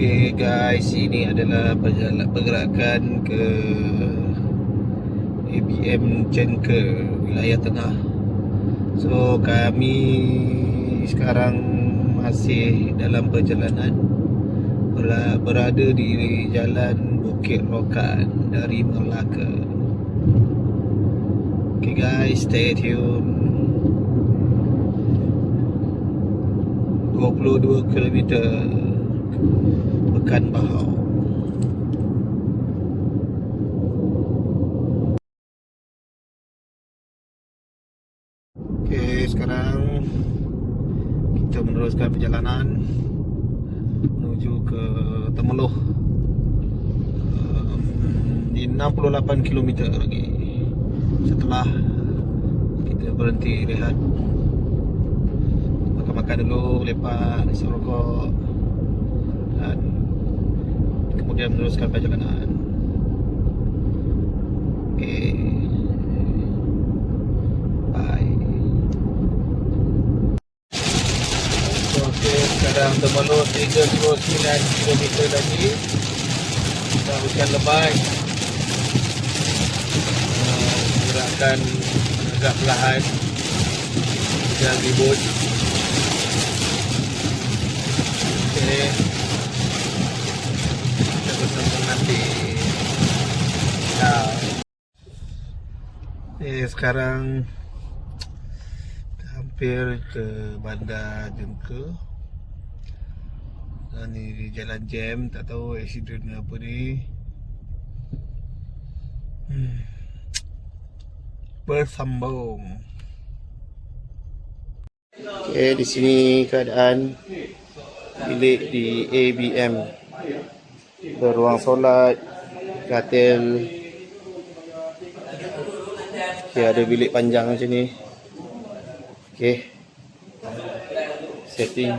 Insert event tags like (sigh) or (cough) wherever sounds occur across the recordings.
Okay guys, ini adalah pergerakan ke ABM Cengke, wilayah tengah. So kami sekarang masih dalam perjalanan berada di jalan Bukit Rokan dari Melaka. Okay guys, stay tune. 22 km Pekan Bahau. Okay, sekarang kita meneruskan perjalanan menuju ke Temeloh. Di 68 km lagi. Setelah kita berhenti rehat makan-makan dulu, lepak, isi rokok dan kemudian meneruskan perjalanan. Okey. Bye. Okey, sekarang termelur 39 km lagi. Kita hujan lebat. Uh, Gerakan agak perlahan. Hujan ribut. Okey. Bersambung nanti. Eh, sekarang hampir ke bandar Jengke. Dan ni di jalan jam, tak tahu accident apa ni. Hmm. Bersambung. Okay, di sini keadaan bilik di ABM beruang solat katil. Okay, ada bilik panjang macam ni okay. setting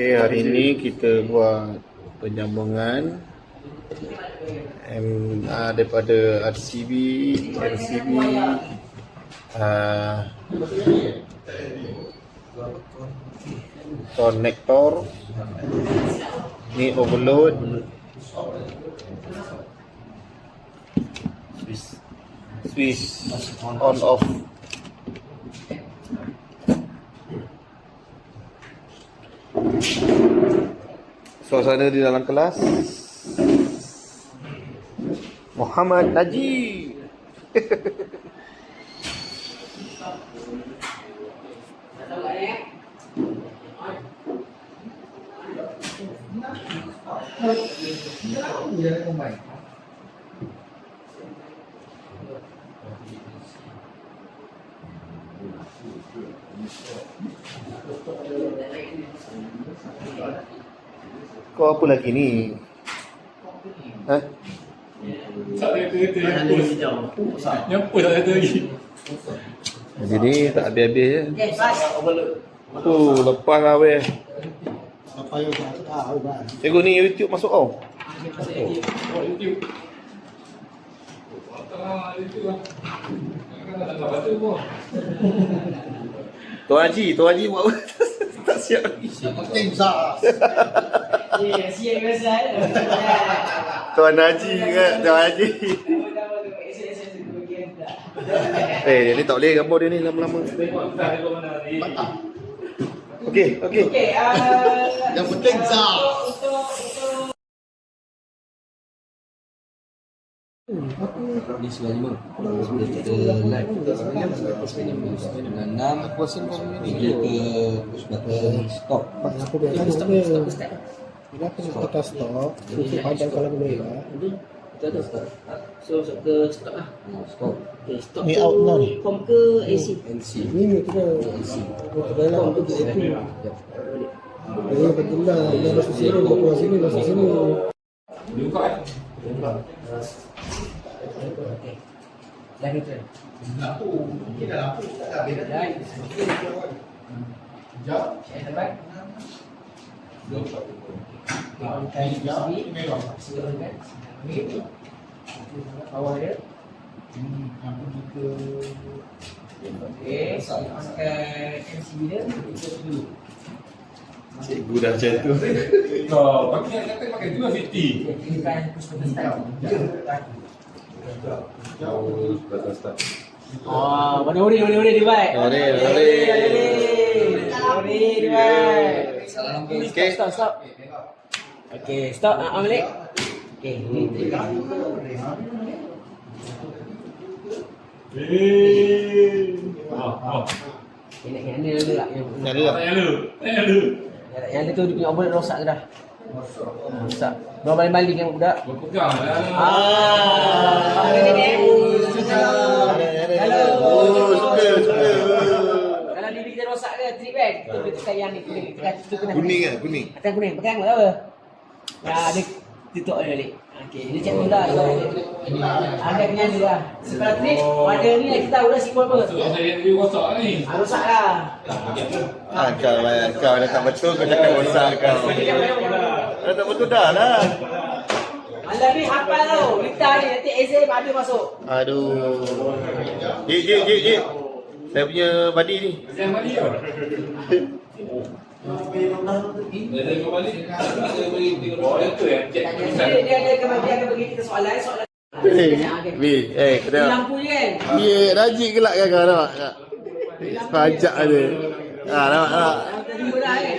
okay, hari ini kita buat penyambungan M, uh, daripada RCB RCB uh, connector ni overload switch on off suasana di dalam kelas? Muhammad Najib (laughs) Kau apa lagi ni? Ha? Tak ada kereta yang post Yang post tak ada lagi Jadi ni tak habis-habis je. Oh, lepas lah weh. Cikgu ni YouTube masuk oh. Buat YouTube pun Tuan Haji, Tuan Haji buat apa? (laughs) tak siap lagi. (laughs) Ya, (laughs) Tuan Haji kan, Tuan Haji. (laughs) Eh, dia ni tak boleh gambar dia ni lama-lama. Ni Okey, okey. Okey, ah, (laughs) Yang penting sah. untuk untuk Ni sebelah lima. Sebelah kita live Dengan enam. Kuasa Tiga ke push button stop Aku biasa Stop, dia. stop, stop Bila aku tekan stop, itu padang kalau boleh lah. Kita ada stop so ke stop lah. Ah, Stop stop Ni tu out now ni? Form ke AC? NC Ini ni kita. NC Kita dah nak Form tu untuk AC. betul lah. Dia masuk sini, dia keluar sini, masuk sini. Dia buka eh. Dah gitu. Saya dapat. Angkat di sini. Silakan. Bawah dia. Okey, saya masukkan MCB dia. Ikut dulu. Cikgu dah macam tu. Oh, pakai nak kata pakai 250. Okey, kirikan push button start. Oh, mana ori, mana ori divide. Ori, ori. Ori divide. Salah lampu. Stop, stop, Okey, stop. Ah, ah, balik. Okey, ini. Eh. Oh, oh. Yang yang ada ada tak yang Yang ada tak? Tanya lu. Tanya lu. yang, yang ada tu dia punya obor rosak ke dah? Ah, Rosak. Yang budak. Gua pegang lah. Ah, ini ni. Hello. Oh, suka, suka. Kalau diri kita rosak ke trip kan? Kita boleh tekan yang ni, kita tekan situ kena. Kuning kan? Kuning. Atas kuning, pegang tak apa. Ya, ada tutup dia balik. Okey, dia cakap dah. Ada kena dia dah. Sekarang trip, warna ni kita tahu dah simbol apa. So, saya dia rosak ni. Ah, rosak lah. Ah, kau lah. Kau dah tak betul, kau cakap rosak kau. Dah tak betul dah lah. Malam ni hafal tau. Kita ni nanti exam ada masuk. Aduh. Jik, jik, jik, jik. Saya punya badi ni. Yang mandi apa? (laughs) Dia. Oh, ya. Ada akan bagi kita soalan, soalan. Eh, eh, Ni kena. lampu je kan? Ya, rajik gelak kan kau nampak? Eh, Pajak ada. Ah, nampak tadi murah kan?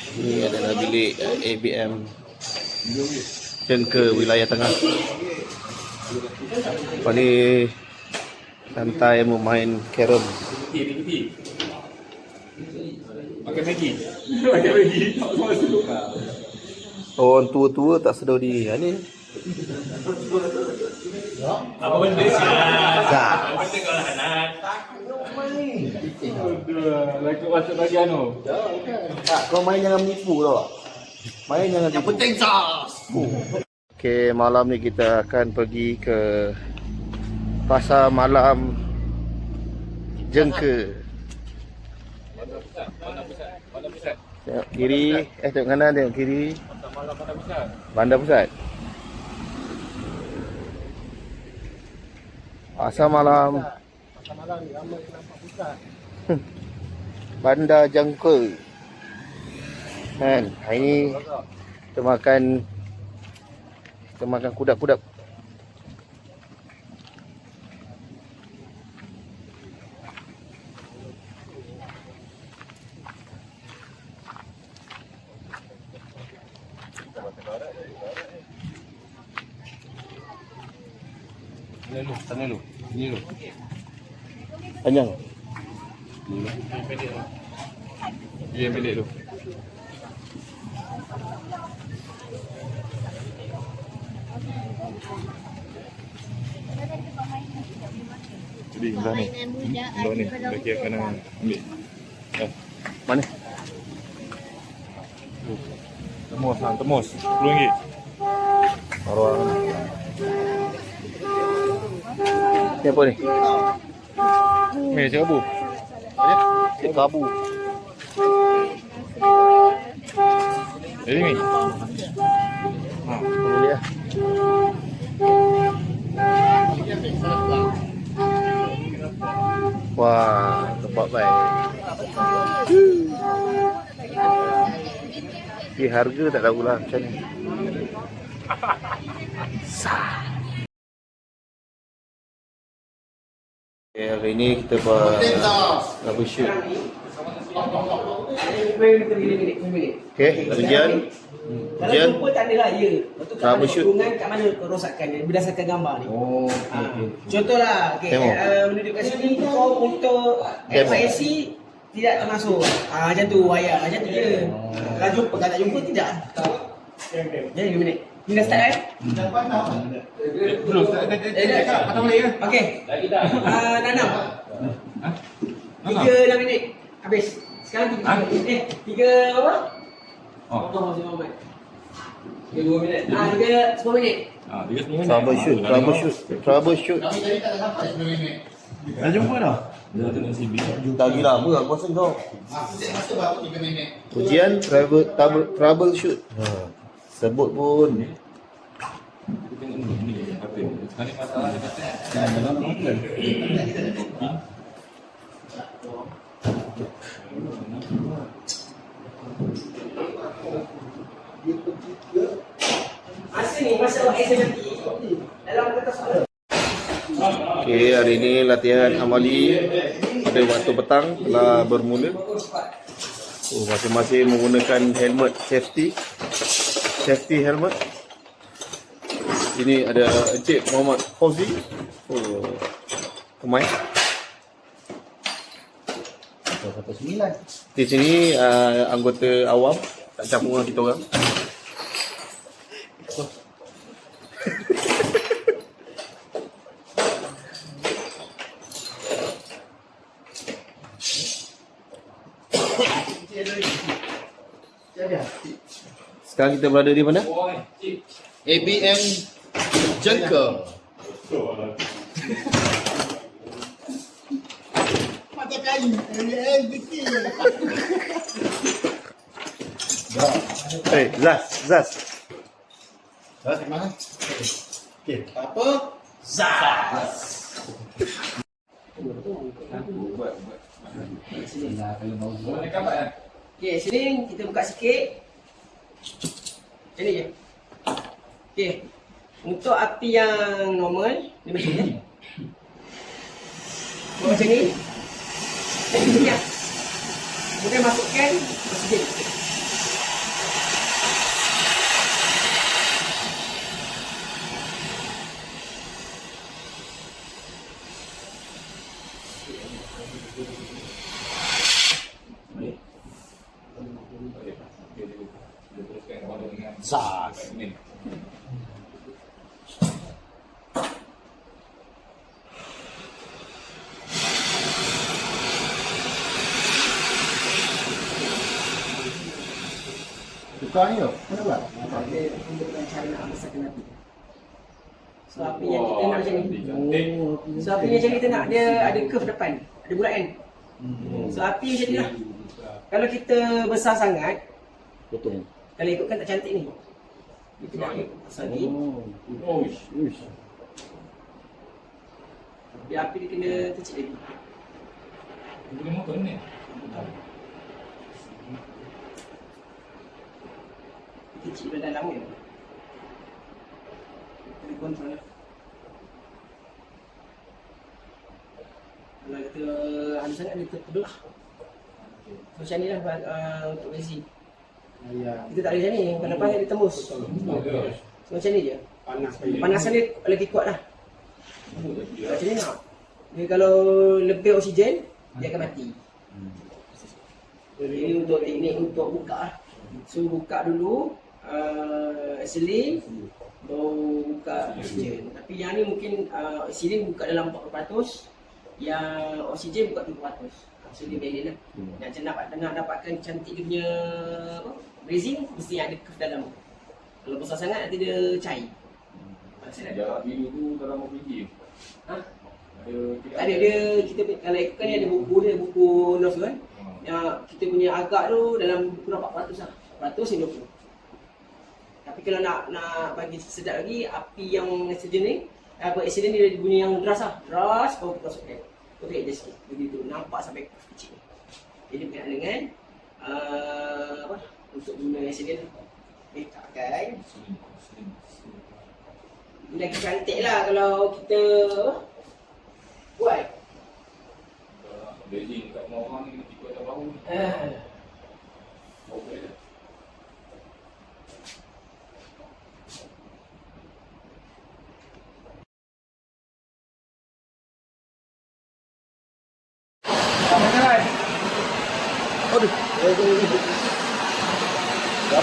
Ni adalah bilik uh, ABM yang ke wilayah tengah. Lepas ni santai memain carom. Makan Maggi. Makan Maggi. Orang tua-tua tak sedar diri. Ha, ni. Apa benda sih? Tak. Apa benda kau lah? Aduh, lagi masuk lagi anu. Tak, kau main jangan menipu tau. Main jangan Yang penting sos. Okay, malam ni kita akan pergi ke pasar malam Jengke. Mana pusat? Mana pusat? Tengok kiri, eh tengok kanan, tengok kiri. Malam mana pusat? Bandar Pusat. Pasar malam Pasal malam ni ramai nampak pusat. Bandar Jangka. Kan, hari ni kita makan kita makan kudak-kudak. Sana lu, sana lu. Ni lu. Panjang. Dia yang pendek tu. Jadi belah ni. Belah ni. Lagi akan ambil. Eh, Mana? temus ha, temus. RM10. Arwah. Ni ni? Cakap abu. Cik kabu. Jadi ni. Ha. Boleh lah. Wah, tempat baik. Tapi harga tak tahulah macam ni. Sah. Okay, hari ni kita buat rubber shoot. Okey, sekarang ujian. ni, Kalau Ujian. jumpa tak adalah ya. Lepas tu kat mana Troubleshoot. hubungan, kat mana kerosakan dia berdasarkan gambar ni. Oh, Ha. Contohlah, okay, Tengok. uh, menunjuk kat sini kau untuk Tengok. FIC tidak termasuk. Ah macam tu wayar, macam tu je. Kalau jumpa kalau tak jumpa tidak. Jadi lima minit. Ni dah start eh? Belum, tak tak dah. tak patah balik ke? Okey. Ah nanam. Tiga enam minit. Habis. Sekarang tiga Ha? minit. Eh, tiga apa? Oh. Oh, masih Muhammad. Tiga dua minit. Ah, tiga sepuluh minit. Ah, tiga sepuluh minit. Troubleshoot, troubleshoot, troubleshoot. Dah jumpa dah? Dah tengok CB. Tak lagi lama aku rasa kau. Ujian trouble, trouble, troubleshoot. Ha. Sebut pun. Tengok ni, apa? Sekarang masalah dia kata. Masa awak SMT, dalam kertas soalan. Okey, hari ini latihan amali pada waktu petang telah bermula. Oh, masing-masing menggunakan helmet safety. Safety helmet. Ini ada Encik Muhammad Fauzi. Oh, pemain. Di sini uh, anggota awam tak campur dengan kita orang. Sekarang kita berada di mana? ABM Jengkel. Eh, Zaz, Zaz. Apa? Okey, sini kita buka sikit. Macam ni je. Okey. Untuk api yang normal, dia macam ni. Buat macam ni. Kemudian masukkan oksigen. Tukar ni tau. Kenapa? Dia tunjukkan cara nak besarkan api. So api yang kita nak macam ni. So api yang macam kita nak dia ada curve depan. Ada bulat kan. So api macam ni lah. Kalau kita besar sangat, Potong. kalau ikutkan tak cantik ni. Kita nak besar ni. Oh, Biar api dia kena kecil lagi. boleh motor ni. Kecil dalam ni. Kena kontrol lah. Kalau kata anu sangat dia terbelah. So macam ni lah uh, untuk besi. Kita tak ada macam ni. Kalau lepas dia tembus. So macam ni je. Panasan dia lagi kuat dah. Macam ni nak. Dia kalau lebih oksigen, dia akan mati. Ini untuk teknik untuk buka lah. So buka dulu uh, Ethylene Baru buka oksigen Tapi yang ni mungkin uh, Ethylene buka dalam 40% Yang oksigen buka 70% So dia balance lah Nak macam dapat, nak dapatkan cantik dia punya apa, Brazing mesti ada curve dalam Kalau besar sangat nanti dia cair mana? Jarak biru tu dalam berapa biji? Ha? Ada Tak ada dia kita kalau ikutkan ni ada buku dia buku NOS kan. Yang kita punya agak tu dalam buku 400 lah. 400 yang 20. Tapi kalau nak nak bagi sedap lagi api yang oksigen ni apa accident dia bunyi yang deras lah. Deras baru kita masukkan. Tengok je sikit. Begitu nampak sampai kecil. Jadi berkenaan dengan uh, apa untuk guna accident eh takkan lagi cantik lah kalau kita buat Beijing kat rumah orang ni ikut atas bahu ni. Ah.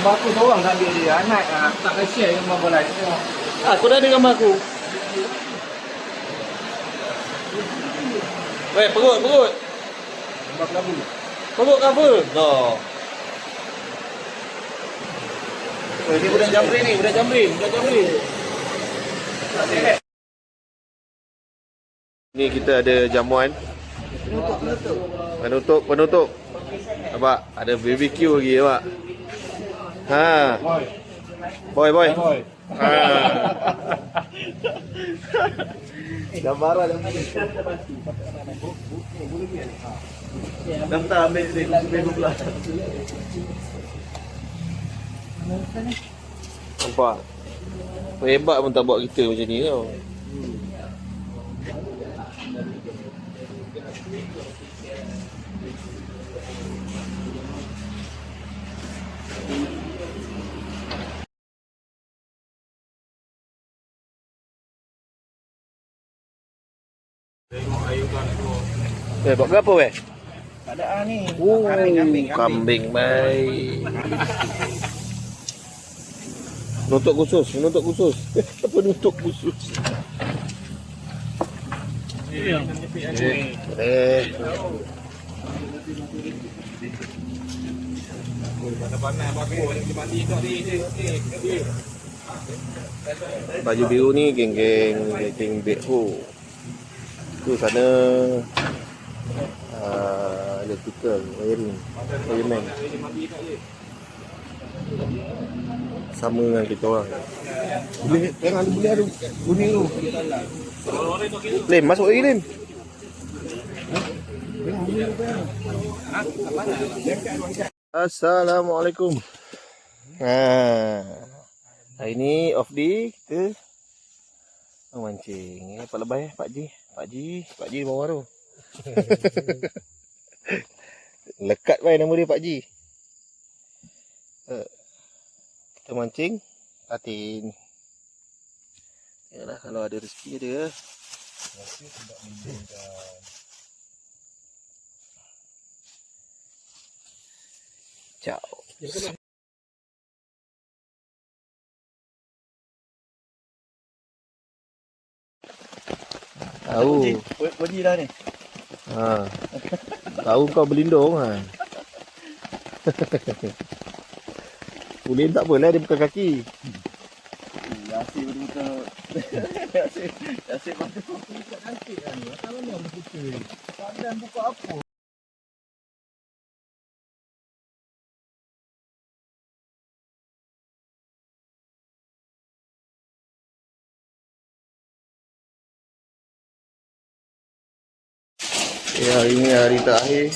Gambar aku seorang tak ambil dia. Anak ah, tak nak share gambar kau lain. Ah, kau dah ada gambar aku. Weh, perut, perut. Gambar kelabu. Perut cover. Dah. Oh, ini budak jamrin ni, budak jamrin, budak jamrin. Ni kita ada jamuan. Penutup, penutup. Nampak? Ada BBQ lagi, nampak? Ha. Boy, boy. Boy. Ha. Gambaran yang Daftar ambil ni, ambil pula. Nampak? Hebat pun tak buat kita macam ni tau. Eh, buat apa weh? Tak ada ni. Oh, kambing, kambing baik. Penutup khusus, penutup khusus. (laughs) penutup khusus. Eh. Baju biru ni geng-geng geng Bekho. Tu sana uh, electrical, wiring, wireman. Sama dengan kita orang. Boleh, jangan boleh ada kuning tu. Lim, masuk lagi Lim. Assalamualaikum. Ha. Hari ni off day kita memancing. Eh, Pak lebay Pak Ji. Pak Ji, Pak Ji bawah tu. Lekat baik nama dia Pak Ji. Uh, kita mancing tatin. Yalah kalau ada rezeki dia. Ciao. Tahu. Pergi dah ni. Ha. Tahu kau berlindung ha. Ulin tak apalah dia bukan kaki. Yasir betul-betul. Yasir. Yasir mata aku ikat nanti kan. Tak mana yang berputar. Hari ni hari terakhir.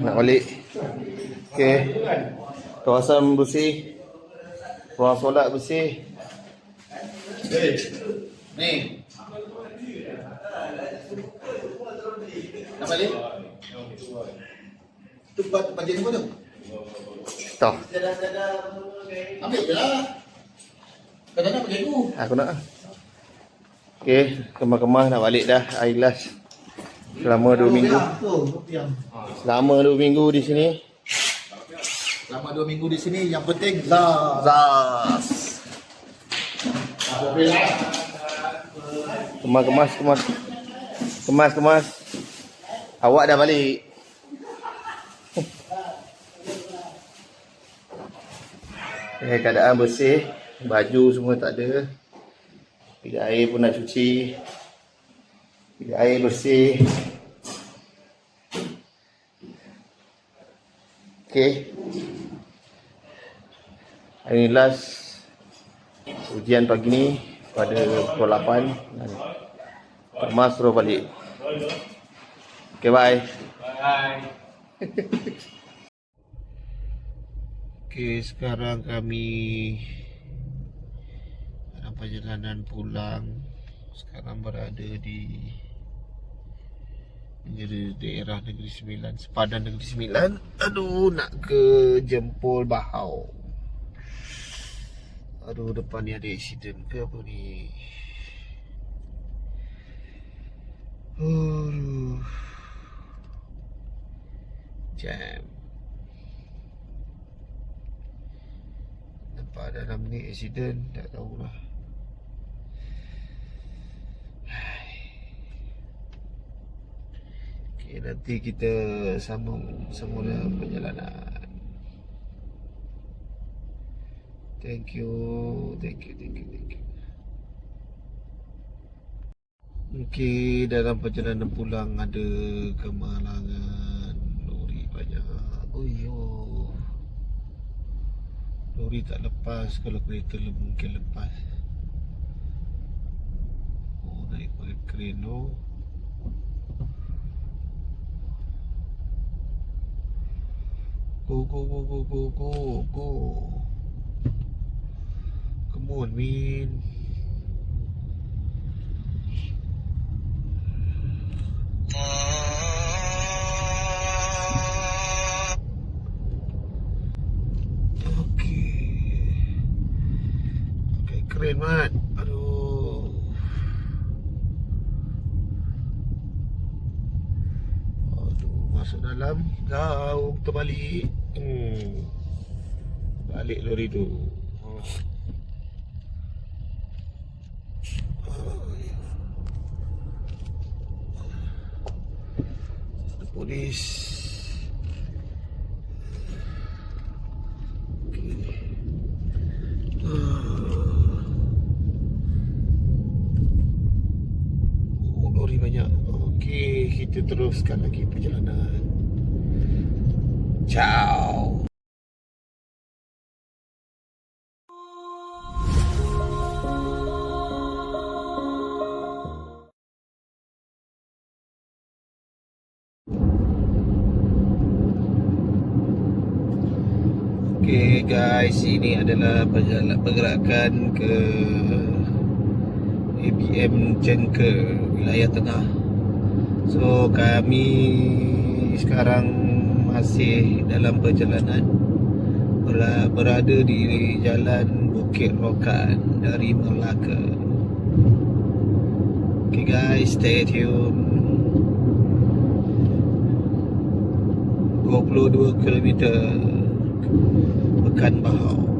Nak balik. Okey. Kawasan bersih. Ruang solat bersih. Ni. Nak balik? Tu buat apa tu? Tah, Ambil je lah. Kau tak nak pakai aku. aku nak. Okey, kemah-kemah nak balik dah. Hari last. Selama 2 minggu. Selama 2 minggu di sini. Selama dua minggu di sini, yang penting lah. Zas. Kemas, kemas, kemas. Kemas, kemas. Awak dah balik. (laughs) Eh, keadaan bersih. Baju semua tak ada. Bilik air pun nak cuci. Bilik air bersih. Okay. Hari ni last ujian pagi ni pada pukul 8 dan kemas suruh balik. Okay, bye. Bye. (laughs) Okay, sekarang kami perjalanan pulang. Sekarang berada di negeri daerah Negeri Sembilan, sepadan Negeri Sembilan. Aduh, nak ke Jempol Bahau. Aduh, depan ni ada accident ke apa ni? Aduh. Jam. Nampak dalam ni accident, tak tahulah. Okay, nanti kita sambung semula perjalanan. Thank you, thank you, thank you, thank you. Okey, dalam perjalanan pulang ada kemalangan lori banyak. Oh yo. Lori tak lepas kalau kereta le- mungkin lepas. Oh, naik pakai kren tu. กูกูกูกูกูกูกูกระมูนวีน masuk dalam gaung terbalik. Hmm. Balik lori tu. Oh. Ada polis. Okey. Oh, lori banyak. Okey, kita teruskan lagi perjalanan. Ciao. Okay guys, ini adalah pergerakan ke ABM Jengke, wilayah tengah. So kami sekarang masih dalam perjalanan Ber- berada di jalan Bukit Rokan dari Melaka. Okay guys, stay tune. 22 km Pekan Bahau